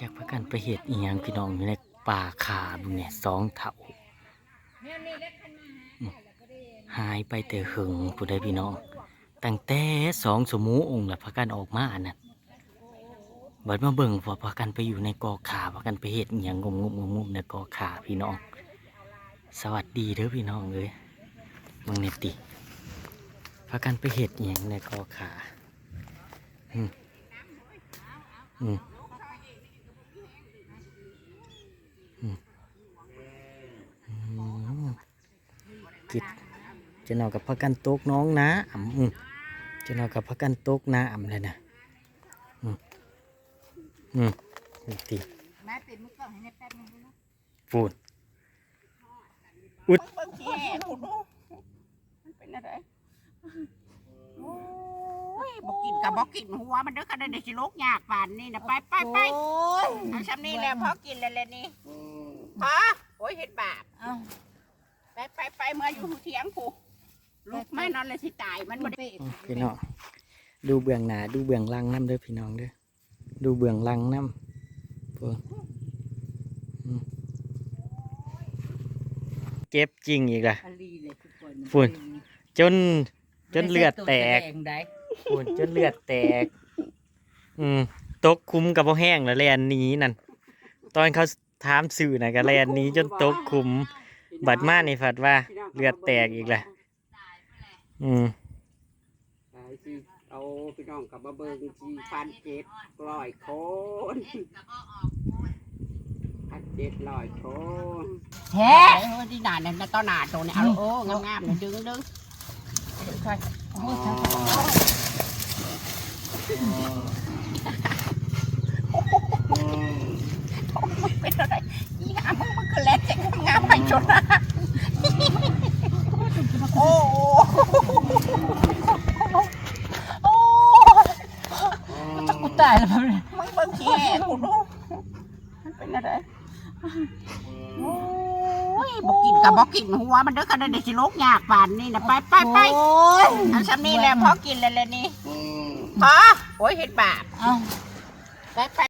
จากพากันไปเห็ดอีหยังพี่น้องอยู่ในป่าขาบุเนี่ยสองเถาหายไปแต่หึงผู้ใดพี่น้อง ตั้งแต่สองสมูองค์ละพากันออกมาอันนั้นบัดมาเบิ่งพอพากันไปอยู่ในกอขาพากันไปเห็ดอีหยังงมงมงมในกอขาพี่น้อง สวัสดีเด้อพี่น้องเลยมึงเนติพากันไปเห็ดอีหยังในกอขาอืมอืม กิดจะนอนกับพักกันตกน้องนะอ่ำอืมจะนอนกับพักกันตกนะอ่ำเลยนะอืมอืมนี่ตีแม่ปิดมือกล้องให้ในแป๊บนึงดูนะฟูดเบิ่งแย่กูดูมันเป็นอะไรโอ้ยบอกกินกับบอกกินหัวมันเด้อกันเด้อสิโลกยากป่านนี่นะไปไปไปเอาซ้ำนี่แหละพอกินแล้วแหละนี่พอโอ้ยเห็ดบาปเอ้า ไปไปไปเมื่ออยู่เถียงกูลูกไม่นอนเลยสิตายมันบ่ได้อืมพี่น้องดูเบื้องหน้าดูเบื้องหลังน้ำเด้อพี่น้องเด้อดูเบื้องหลังน้ำฟูอืมเก็บจริงอีกละอลีเลยทุกคนฝุ่นจนจนเลือดแตกไม่ใช่ตัวแดงได้ฝุ่นจนเลือดแตก อืมตกคุมกับพ่แห้งแล้วแลนหนี้นั่นตอนเขาถามสื่อนะก็แลนหนี้จนตกคุม บัดมานี่ฝัดว่าเลือดแตกอีกแหละอืมไปสิเอาพี่น้องกลับมาเบิ่งสี่พันเจ็ดร้อยคนพันเจ็ดร้อยคนแท้เออที่หนาเนี่ยต้นหนาโตเนี่ยเอาโอ้งามๆเนี่ยดึงดึงค่อยโอ้ยเป็นอะไรอีงามมึงมันคือแลนเจ๊งงามไปจนนะ โอ้โหโอ้กูตายแล้วแบบนี้มึงเบิ่งขี้แห่กูดูมันเป็นอะไรโอ้ยบอกกินกับบอกกินหัวมันเด้อกันเด้สิโลกยากป่านนี่นะไปไปไปโอ้ยเอาซ้ำนี่แหละพอกินแล้วแหละนี่พอโอ้ยเห็ดบาปเอาไปไป